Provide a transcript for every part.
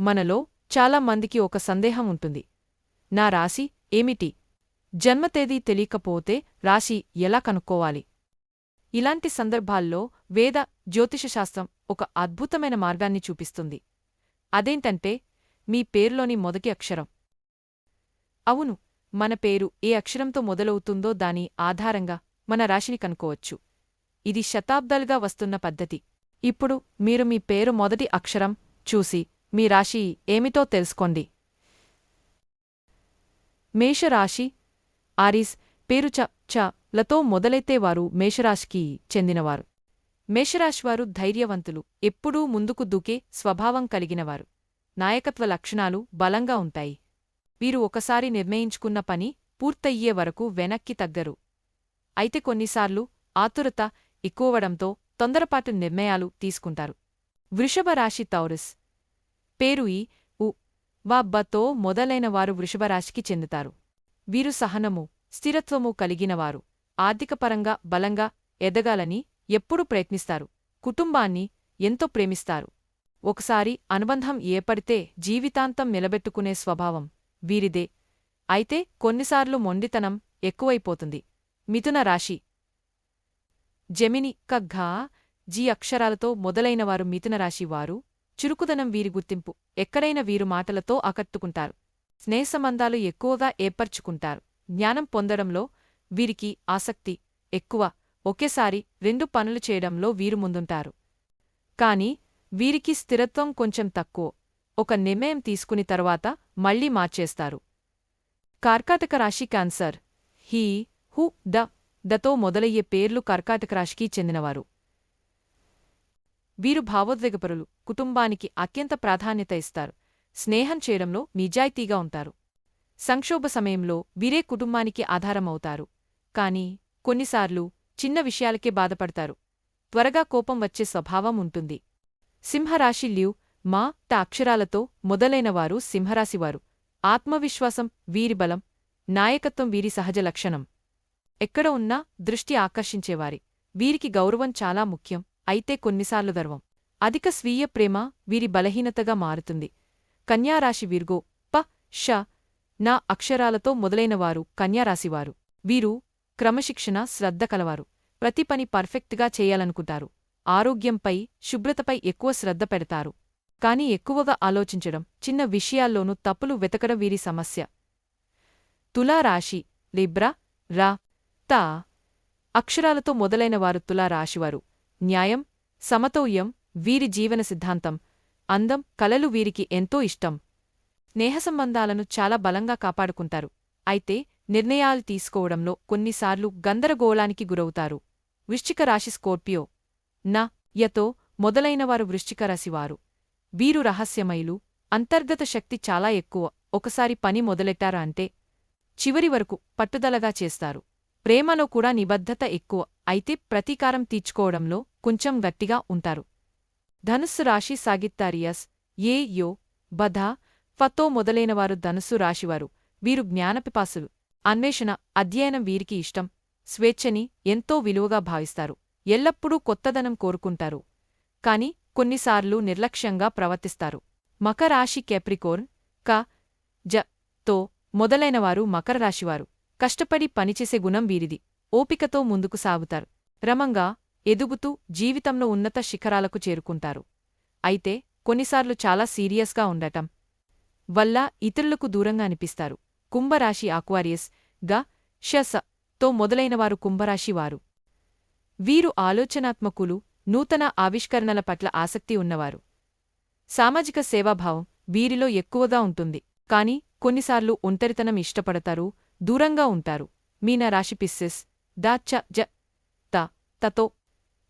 మనలో చాలా మందికి ఒక సందేహం ఉంటుంది. నా రాశి ఏమిటి? జన్మతేదీ తెలియకపోతే రాశి ఎలా కనుక్కోవాలి? ఇలాంటి సందర్భాల్లో వేద జ్యోతిషశాస్త్రం ఒక అద్భుతమైన మార్గాన్ని చూపిస్తుంది. అదేంటంటే మీ పేరులోని మొదటి అక్షరం. అవును మన పేరు ఏ అక్షరంతో మొదలవుతుందో దాని ఆధారంగా మన రాశిని కనుకోవచ్చు ఇది శతాబ్దాలుగా వస్తున్న పద్ధతి. ఇప్పుడు మీరు మీ పేరు మొదటి అక్షరం చూసి మీ రాశి ఏమిటో తెలుసుకోండి. మేషరాశి ఆరిస్ పేరు చ చ లతో మొదలైతే వారు మేషరాశికి చెందినవారు. మేషరాశివారు ధైర్యవంతులు ఎప్పుడూ ముందుకు దూకే స్వభావం కలిగినవారు. నాయకత్వ లక్షణాలు బలంగా ఉంటాయి. వీరు ఒకసారి నిర్ణయించుకున్న పని పూర్తయ్యే వరకు వెనక్కి తగ్గరు. అయితే కొన్నిసార్లు ఆతురత ఎక్కువవడంతో తొందరపాటు నిర్ణయాలు తీసుకుంటారు. వృషభ రాశి తౌరస్ పేరు ఉ వా బతో మొదలైనవారు వృషభరాశికి చెందుతారు. వీరు సహనము స్థిరత్వము కలిగినవారు ఆర్థికపరంగా బలంగా ఎదగాలని ఎప్పుడూ ప్రయత్నిస్తారు. కుటుంబాన్ని ఎంతో ప్రేమిస్తారు. ఒకసారి అనుబంధం ఏర్పడితే జీవితాంతం నిలబెట్టుకునే స్వభావం వీరిదే. అయితే కొన్నిసార్లు మొండితనం ఎక్కువైపోతుంది. మిథున రాశి. జెమిని కగ్ఘా జీ అక్షరాలతో మొదలైనవారు మిథున రాశి వారు. చురుకుదనం వీరి గుర్తింపు. ఎక్కడైన వీరు మాటలతో ఆకట్టుకుంటారు. స్నేహసంబంధాలు ఎక్కువగా ఏర్పరచుకుంటారు. జ్ఞానం పొందడంలో వీరికి ఆసక్తి ఎక్కువ. ఒకేసారి రెండు పనులు చేయడంలో వీరు ముందుంటారు. కాని వీరికి స్థిరత్వం కొంచెం తక్కువ. ఒక నిర్ణయం తీసుకుని తరువాత మళ్ళీ మార్చేస్తారు. కర్కాటక రాశి క్యాన్సర్. హీ హు ద దతో మొదలయ్యే పేర్లు కర్కాటక రాశికి చెందినవారు. వీరు భావోద్వేగపరులు కుటుంబానికి అత్యంత ప్రాధాన్యత ఇస్తారు. స్నేహం చేయడంలో నిజాయితీగా ఉంటారు. సంక్షోభ సమయంలో వీరే కుటుంబానికి ఆధారమవుతారు. కాని కొన్నిసార్లు చిన్న విషయాలకే బాధపడతారు. త్వరగా కోపం వచ్చే స్వభావం ఉంటుంది. సింహరాశి ల్యూ మా ట అక్షరాలతో మొదలైనవారు సింహరాశివారు. ఆత్మవిశ్వాసం వీరి బలం నాయకత్వం వీరి సహజ లక్షణం. ఎక్కడ ఉన్నా దృష్టి ఆకర్షించేవారి. వీరికి గౌరవం చాలా ముఖ్యం. అయితే కొన్నిసార్లు గర్వం. అధిక స్వీయ ప్రేమ వీరి బలహీనతగా మారుతుంది. కన్యారాశి వీర్గో ప ష నా అక్షరాలతో మొదలైనవారు కన్యారాశివారు. వీరు క్రమశిక్షణ శ్రద్ధ కలవారు. ప్రతి పని పర్ఫెక్ట్గా చేయాలనుకుంటారు. ఆరోగ్యంపై శుభ్రతపై ఎక్కువ శ్రద్ధ పెడతారు. కాని ఎక్కువగా ఆలోచించడం చిన్న విషయాల్లోనూ తప్పులు వెతకడం వీరి సమస్య. తులారాశి లిబ్రా రా తా అక్షరాలతో మొదలైనవారు తులారాశివారు. న్యాయం సమతౌల్యం వీరి జీవన సిద్ధాంతం. అందం కలలు వీరికి ఎంతో ఇష్టం. స్నేహసంబంధాలను చాలా బలంగా కాపాడుకుంటారు. అయితే నిర్ణయాలు తీసుకోవడంలో కొన్నిసార్లు గందరగోళానికి గురవుతారు. వృశ్చిక రాశి స్కోర్పియో. న యతో మొదలైనవారు వృశ్చిక రాశివారు. వీరు రహస్యమయులు అంతర్గత శక్తి చాలా ఎక్కువ. ఒకసారి పని మొదలెట్టారా అంటే చివరి వరకు పట్టుదలగా చేస్తారు. ప్రేమలో కూడా నిబద్ధత ఎక్కువ. అయితే ప్రతీకారం తీర్చుకోవడంలో కొంచెం గట్టిగా ఉంటారు. ధనుస్సు రాశి సాగిత్తారియస్ ఏ యో బధ ఫతో మొదలైనవారు ధనుస్సు రాశివారు. వీరు జ్ఞానపిపాసులు. అన్వేషణ అధ్యయనం వీరికి ఇష్టం. స్వేచ్ఛని ఎంతో విలువగా భావిస్తారు. ఎల్లప్పుడూ కొత్తదనం కోరుకుంటారు. కాని కొన్నిసార్లు నిర్లక్ష్యంగా ప్రవర్తిస్తారు. మకరాశి కెప్రికోర్న్ క జ తో మొదలైనవారు మకర రాశివారు. కష్టపడి పనిచేసే గుణం వీరిది. ఓపికతో ముందుకు సాగుతారు. క్రమంగా ఎదుగుతూ జీవితంలో ఉన్నత శిఖరాలకు చేరుకుంటారు. అయితే కొన్నిసార్లు చాలా సీరియస్గా ఉండటం వల్ల ఇతరులకు దూరంగా అనిపిస్తారు. కుంభరాశి ఆక్వారియస్గా షస తో మొదలైనవారు కుంభరాశివారు వీరు ఆలోచనాత్మకులు నూతన ఆవిష్కరణల పట్ల ఆసక్తి ఉన్నవారు. సామాజిక సేవాభావం వీరిలో ఎక్కువగా ఉంటుంది. కాని కొన్నిసార్లు ఒంటరితనం ఇష్టపడతారు దూరంగా ఉంటారు. మీన రాశి పిస్సెస్ దా చ జ త తతో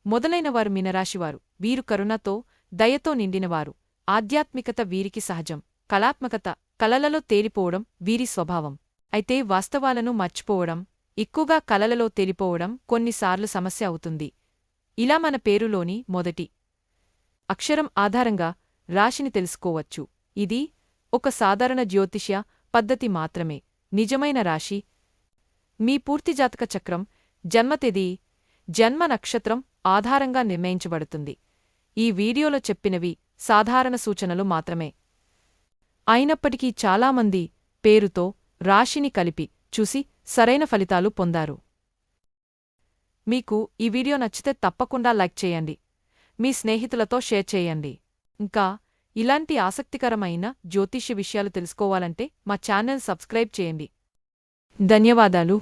మొదలైనవారు మీనరాశివారు. వీరు కరుణతో దయతో నిండినవారు. ఆధ్యాత్మికత వీరికి సహజం. కళాత్మకత కలలలో తేలిపోవడం వీరి స్వభావం. అయితే వాస్తవాలను మర్చిపోవడం ఎక్కువగా కలలలో తేలిపోవడం కొన్నిసార్లు సమస్య అవుతుంది. ఇలా మన పేరులోని మొదటి అక్షరం ఆధారంగా రాశిని తెలుసుకోవచ్చు. ఇది ఒక సాధారణ జ్యోతిష్య పద్ధతి మాత్రమే. నిజమైన రాశి. మీ పూర్తి జాతక చక్రం జన్మతిథి జన్మ నక్షత్రం ఆధారంగా నిర్ణయించబడుతుంది. ఈ వీడియోలో చెప్పినవి సాధారణ సూచనలు మాత్రమే. అయినప్పటికీ చాలామంది పేరుతో రాశిని కలిపి చూసి సరైన ఫలితాలు పొందారు. మీకు ఈ వీడియో నచ్చితే తప్పకుండా లైక్ చేయండి. మీ స్నేహితులతో షేర్ చేయండి. ఇంకా ఇలాంటి ఆసక్తికరమైన జ్యోతిష్య విషయాలు తెలుసుకోవాలంటే మా ఛానల్ సబ్స్క్రైబ్ చేయండి. ధన్యవాదాలు.